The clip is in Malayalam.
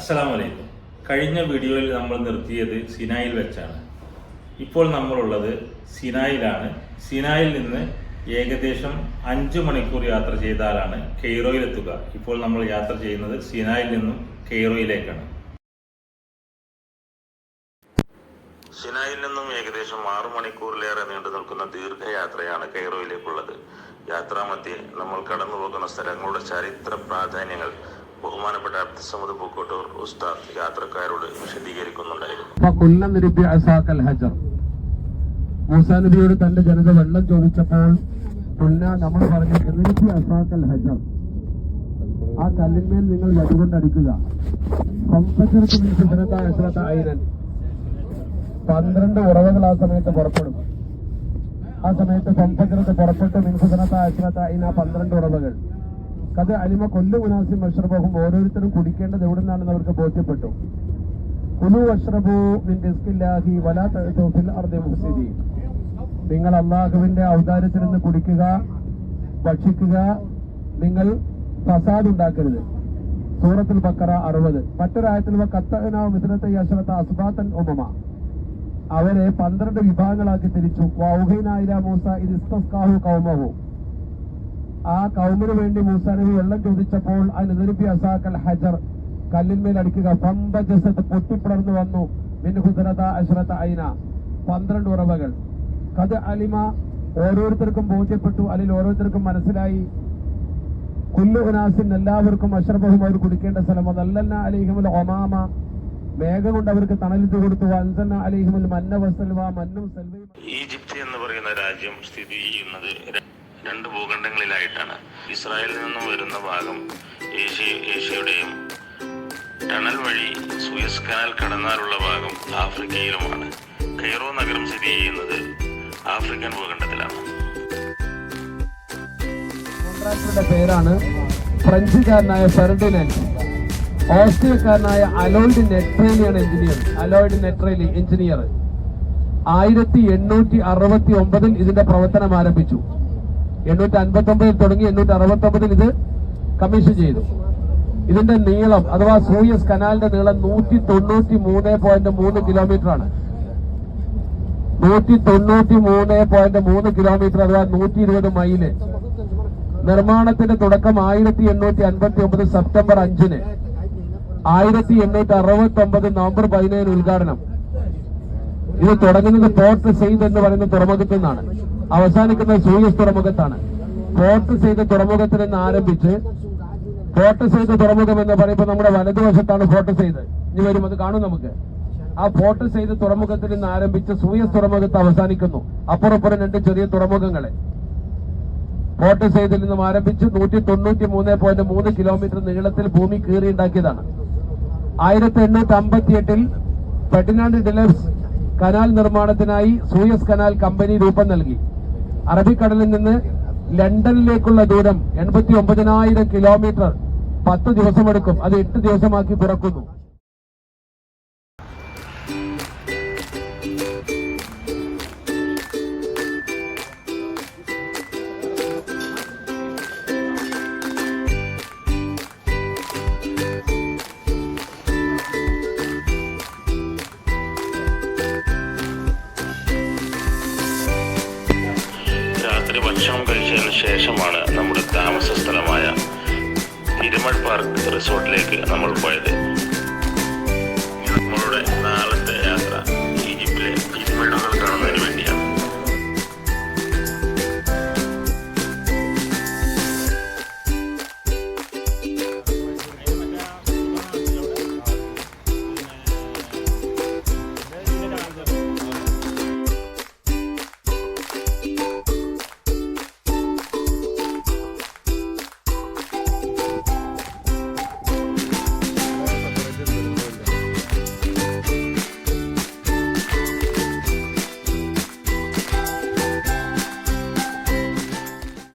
അസ്സലാമു അലൈക്കും കഴിഞ്ഞ വീഡിയോയിൽ നമ്മൾ നിർത്തിയത് സിനായിൽ വെച്ചാണ്. ഇപ്പോൾ നമ്മളുള്ളത് സിനായിലാണ്. സിനായിൽ നിന്ന് ഏകദേശം അഞ്ച് മണിക്കൂർ യാത്ര ചെയ്താലാണ് കെയ്റോയിലെത്തുക. ഇപ്പോൾ നമ്മൾ യാത്ര ചെയ്യുന്നത് സിനായിൽ നിന്നും കെയ്റോയിലേക്കാണ്. സിനായിൽ നിന്നും ഏകദേശം ആറു മണിക്കൂറിലേറെ നീണ്ടു നിൽക്കുന്ന ദീർഘയാത്രയാണ് കെയ്റോയിലേക്കുള്ളത്. യാത്രാമധ്യേ നമ്മൾ കടന്നു പോകുന്ന സ്ഥലങ്ങളുടെ ചരിത്ര പ്രാധാന്യങ്ങൾ ബഹുമാനപ്പെട്ട അബ്ദുസമദ് പൂക്കോട്ടൂർ ഉസ്താദ് യാത്രക്കാരോട് വിശദീകരിക്കുന്നുണ്ടായിരുന്നു. മൂസാ നബിയോട് തന്റെ ജനത വെള്ളം ചോദിച്ചപ്പോൾ പുല്ല നമ്മൾ പറഞ്ഞു നിരുബി അസാക്കൽ ഹജർ. ആ കല്ലിന്മേൽ നിങ്ങൾ വടികൊണ്ട് അടിക്കുക കമ്പച്ചർക്ക് സിദ്ധനത്ത അശ്രത്ത ഐരൻ പന്ത്രണ്ട് ഉറവകൾ ആ സമയത്ത് പുറപ്പെടും. ആ സമയത്ത് പമ്പചരത്ത് പുറപ്പെട്ട് മിൻസുദനത്ത അശ്രത്ത ഐന പന്ത്രണ്ട് ഉറവകൾ. കത് അലിമ കൊല്ലു മുനാസി മഷർബഹും ഓരോരുത്തരും കുടിക്കേണ്ടത് എവിടെ നിന്നാണെന്ന് അവർക്ക് ബോധ്യപ്പെട്ടു. കുലു അഷ്റബു മിൻ വലാ തഅതു ഫിൽ അർദി നിങ്ങൾ അള്ളാഹുവിന്റെ ഔദാര്യത്തിൽ നിന്ന് കുടിക്കുക ഭക്ഷിക്കുക നിങ്ങൾ ഫസാദ് ഉണ്ടാക്കരുത്. സൂറത്തുൽ ബക്കറ അറുപത്. മറ്റൊരായത്തിൽ കത്തനാവ് അശ്രത്ത അസ്ബാത്തൻ ഒമമ അവരെ പന്ത്രണ്ട് വിഭാഗങ്ങളാക്കി തിരിച്ചു. മൂസ ഇത് കൗമഹു. ആ കൗമിന് വേണ്ടി മൂസാ നബി വെള്ളം ചോദിച്ചപ്പോൾ അതിനെതിർപ്പി അസാക്കൽ ഹജർ. കല്ലിന്മേൽ അടിക്കുക. പമ്പജസത്ത് പൊട്ടിപ്പിളർന്നു വന്നു. മിൻ അശ്രത ഐന പന്ത്രണ്ട് ഉറവകൾ. കത് അലിമ ഓരോരുത്തർക്കും ബോധ്യപ്പെട്ടു. അല്ലെങ്കിൽ ഓരോരുത്തർക്കും മനസ്സിലായി. കുല്ലു ഉനാസിൻ എല്ലാവർക്കും അഷർബഹും അവർ കുടിക്കേണ്ട സ്ഥലം. അതല്ലന്ന അലിഹിമുൽ ഒമാമ. മേഘം കൊണ്ട് അവർക്ക് തണലിട്ട് കൊടുത്തു. അൻസന്ന അലിഹിമുൽ മന്ന വസൽവ മന്നും സൽവ ഈജിപ്ത് എന്ന് പറയുന്ന രാജ്യം സ്ഥിതി ചെയ്യുന്നത് രണ്ട് ഭൂഖണ്ഡങ്ങളിലായിട്ടാണ്. ഇസ്രായേലിൽ നിന്നും വരുന്ന ഭാഗം ഏഷ്യ ഏഷ്യയുടെയും ടണൽ വഴി സുയസ് കനാൽ കടന്നാലുള്ള ഭാഗം ആഫ്രിക്കയിലുമാണ്. കൈറോ നഗരം സ്ഥിതി ചെയ്യുന്നത് ആഫ്രിക്കൻ ഭൂഖണ്ഡത്തിലാണ്. പേരാണ് ഫ്രഞ്ചുകാരനായ ഫെർഡിനൻഡ് ഓസ്ട്രിയക്കാരനായ അലോയിഡ് നെട്രേലിയാണ് എഞ്ചിനീയർ അലോയിഡ് നെട്രേലി എഞ്ചിനീയർ. ആയിരത്തി എണ്ണൂറ്റി അറുപത്തി ഒമ്പതിൽ ഇതിന്റെ പ്രവർത്തനം ആരംഭിച്ചു. എണ്ണൂറ്റി അൻപത്തി ഒമ്പതിൽ തുടങ്ങി എണ്ണൂറ്റി അറുപത്തി ഒമ്പതിൽ ഇത് കമ്മീഷൻ ചെയ്തു. ഇതിന്റെ നീളം അഥവാ സൂയസ് കനാലിന്റെ നീളം നൂറ്റി തൊണ്ണൂറ്റി മൂന്ന് പോയിന്റ് മൂന്ന് കിലോമീറ്റർ ആണ്. നൂറ്റി തൊണ്ണൂറ്റി മൂന്ന് പോയിന്റ് മൂന്ന് കിലോമീറ്റർ അഥവാ നൂറ്റി ഇരുപത് മൈൽ. നിർമ്മാണത്തിന്റെ തുടക്കം ആയിരത്തി എണ്ണൂറ്റി അൻപത്തി ഒമ്പത് സെപ്റ്റംബർ അഞ്ചിന്. ആയിരത്തി എണ്ണൂറ്റി അറുപത്തി ഒമ്പത് നവംബർ പതിനേഴിന് ഉദ്ഘാടനം. ഇത് തുടങ്ങുന്നത് പോർട്ട് സെയ്ദ് എന്ന് പറയുന്ന തുറമുഖത്തു നിന്നാണ്. അവസാനിക്കുന്നത് സൂയസ് തുറമുഖത്താണ്. പോർട്ട് ചെയ്ത തുറമുഖത്തിൽ നിന്ന് ആരംഭിച്ച് ഫോർട്ട് സെയ്ത് തുറമുഖം എന്ന് പറയുമ്പോൾ നമ്മുടെ വലതുവശത്താണ് ഫോർട്ട് സെയ്ത് ഇനി വരും അത് കാണും നമുക്ക്. ആ ഫോർട്ട് സെയ്ത് തുറമുഖത്തിൽ നിന്ന് ആരംഭിച്ച് സൂയസ് തുറമുഖത്ത് അവസാനിക്കുന്നു. അപ്പുറപ്പുറം രണ്ട് ചെറിയ തുറമുഖങ്ങളെ. ഫോർട്ട് സെയ്തിൽ നിന്നും ആരംഭിച്ച് നൂറ്റി തൊണ്ണൂറ്റി മൂന്ന് പോയിന്റ് മൂന്ന് കിലോമീറ്റർ നീളത്തിൽ ഭൂമി കീറിയുണ്ടാക്കിയതാണ്. ആയിരത്തി എണ്ണൂറ്റി അമ്പത്തി എട്ടിൽ ഫെർഡിനാൻഡ് ഡിലക്സ് കനാൽ നിർമ്മാണത്തിനായി സൂയസ് കനാൽ കമ്പനി രൂപം നൽകി. അറബിക്കടലിൽ നിന്ന് ലണ്ടനിലേക്കുള്ള ദൂരം എൺപത്തി ഒമ്പതിനായിരം കിലോമീറ്റർ പത്ത് ദിവസമെടുക്കും. അത് എട്ട് ദിവസമാക്കി തുറക്കുന്നു. ഭക്ഷണം ശേഷമാണ് നമ്മുടെ താമസ സ്ഥലമായ തിരുമൾ പാർക്ക് റിസോർട്ടിലേക്ക് നമ്മൾ പോയത്.